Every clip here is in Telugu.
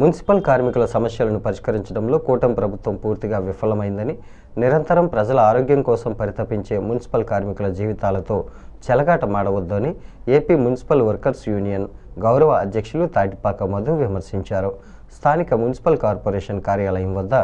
మున్సిపల్ కార్మికుల సమస్యలను పరిష్కరించడంలో కూటమి ప్రభుత్వం పూర్తిగా విఫలమైందని నిరంతరం ప్రజల ఆరోగ్యం కోసం పరితపించే మున్సిపల్ కార్మికుల జీవితాలతో చెలగాట మాడవద్దని ఏపీ మున్సిపల్ వర్కర్స్ యూనియన్ గౌరవ అధ్యక్షులు తాటిపాక మధు విమర్శించారు. స్థానిక మున్సిపల్ కార్పొరేషన్ కార్యాలయం వద్ద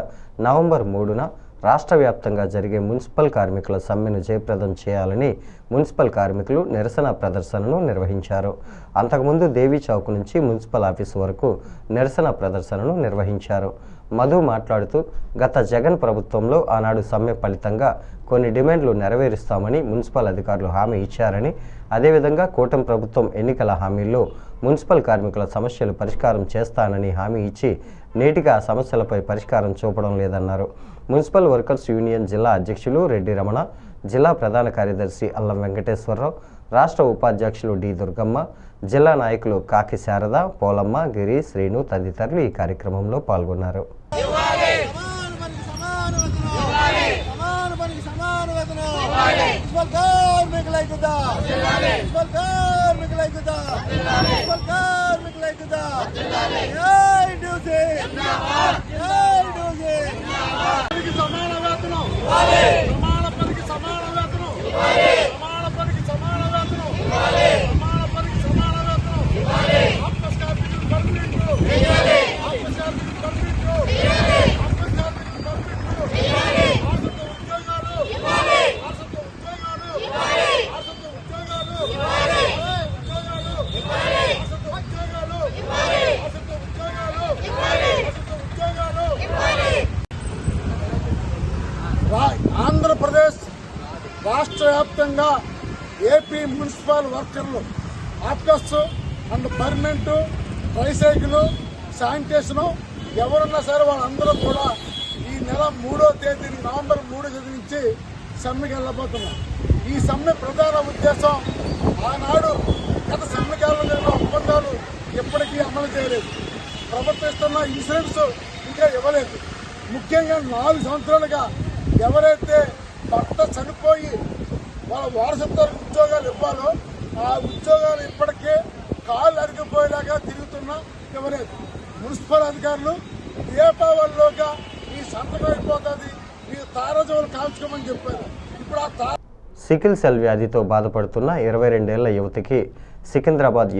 నవంబర్ మూడున రాష్ట్ర వ్యాప్తంగా జరిగే మున్సిపల్ కార్మికుల సమ్మెను జయప్రదం చేయాలని మున్సిపల్ కార్మికులు నిరసన ప్రదర్శనను నిర్వహించారు. అంతకుముందు దేవీ చౌక్ నుంచి మున్సిపల్ ఆఫీసు వరకు నిరసన ప్రదర్శనను నిర్వహించారు. మధు మాట్లాడుతూ గత జగన్ ప్రభుత్వంలో ఆనాడు సమ్మె ఫలితంగా కొన్ని డిమాండ్లు నెరవేరుస్తామని మున్సిపల్ అధికారులు హామీ ఇచ్చారని అదేవిధంగా కూటమి ప్రభుత్వం ఎన్నికల హామీల్లో మున్సిపల్ కార్మికుల సమస్యలు పరిష్కారం చేస్తానని హామీ ఇచ్చి నేటిగా సమస్యలపై పరిష్కారం చూపడం లేదన్నారు మున్సిపల్ వర్కర్స్ యూనియన్ జిల్లా అధ్యక్షులు రెడ్డి రమణ జిల్లా ప్రధాన కార్యదర్శి అల్లం వెంకటేశ్వరరావు రాష్ట్ర ఉపాధ్యక్షులు డి దుర్గమ్మ జిల్లా నాయకులు కాకి శారద పోలమ్మ గిరి శ్రీను తదితరులు ఈ కార్యక్రమంలో పాల్గొన్నారు సమాన పనికి సమాన వేతనం సమాన పనికి సమాన వేతనం మున్సిపల్ కార్మికుల ఐక్యత మున్సిపల్ కార్మికుల ఐక్యత మున్సిపల్ కార్మికుల ఐక్యత జై డ్యూటీ జై డ్యూటీ పనికి సమాన వేతనం సమాన పనికి సమాన వేతనం సమాన పనికి సమాన వేతనం సమాన పనికి సమాన వేతనం ఆఫీస్ కార్మికులు పర్మిట్ ఆఫీస్ కార్మికులు పర్మిట్ ఆఫీస్ కార్మికులు పర్మిట్ ఆసక్త ఉద్యోగాలు ఆసక్త ఉద్యోగాలు ఆసక్త ఉద్యోగాలు ఉద్యోగాలు ఆసక్త ఉద్యోగాలు ఆసక్త ఉద్యోగాలు ఆసక్త ఉద్యోగాలు రా- ఆంధ్రప్రదేశ్ రాష్ట్ర వ్యాప్తంగా ఏపీ మున్సిపల్ వర్కర్లు office and permanent tricycle sanitation ఎవరున్నా సరే వాళ్ళందరూ కూడా ఈ నెల మూడో తేదీని నవంబర్ మూడో తేదీ నుంచి సమ్మెకి వెళ్ళబోతున్నారు. ఈ సమ్మె ప్రధాన ఉద్దేశం ఆనాడు గత సమ్మెకాలంలో జరిగిన ఒప్పందాలు ఎప్పటికీ అమలు చేయలేదు. ప్రవర్తిస్తున్న ఇన్సూరెన్స్ ఇంకా ఇవ్వలేదు. ముఖ్యంగా నాలుగు సంవత్సరాలుగా ఎవరైతే భర్త చనిపోయి వాళ్ళ వారసత్వ ఉద్యోగాలు ఇవ్వాలో ఆ ఉద్యోగాలు ఇప్పటికే కాళ్ళు అరిగిపోయేలాగా తిరుగుతున్నా ఇవ్వలేదు మున్సిపల్ అధికారులు దీపావళిలోగా ఈ సంతకం అయిపోతుంది? మీ తారజోలు కాల్చుకోమని చెప్పారు. ఇప్పుడు ఆ సికిల్ సెల్ వ్యాధితో బాధపడుతున్న ఇరవై రెండేళ్ళ యువతికి సికింద్రాబాద్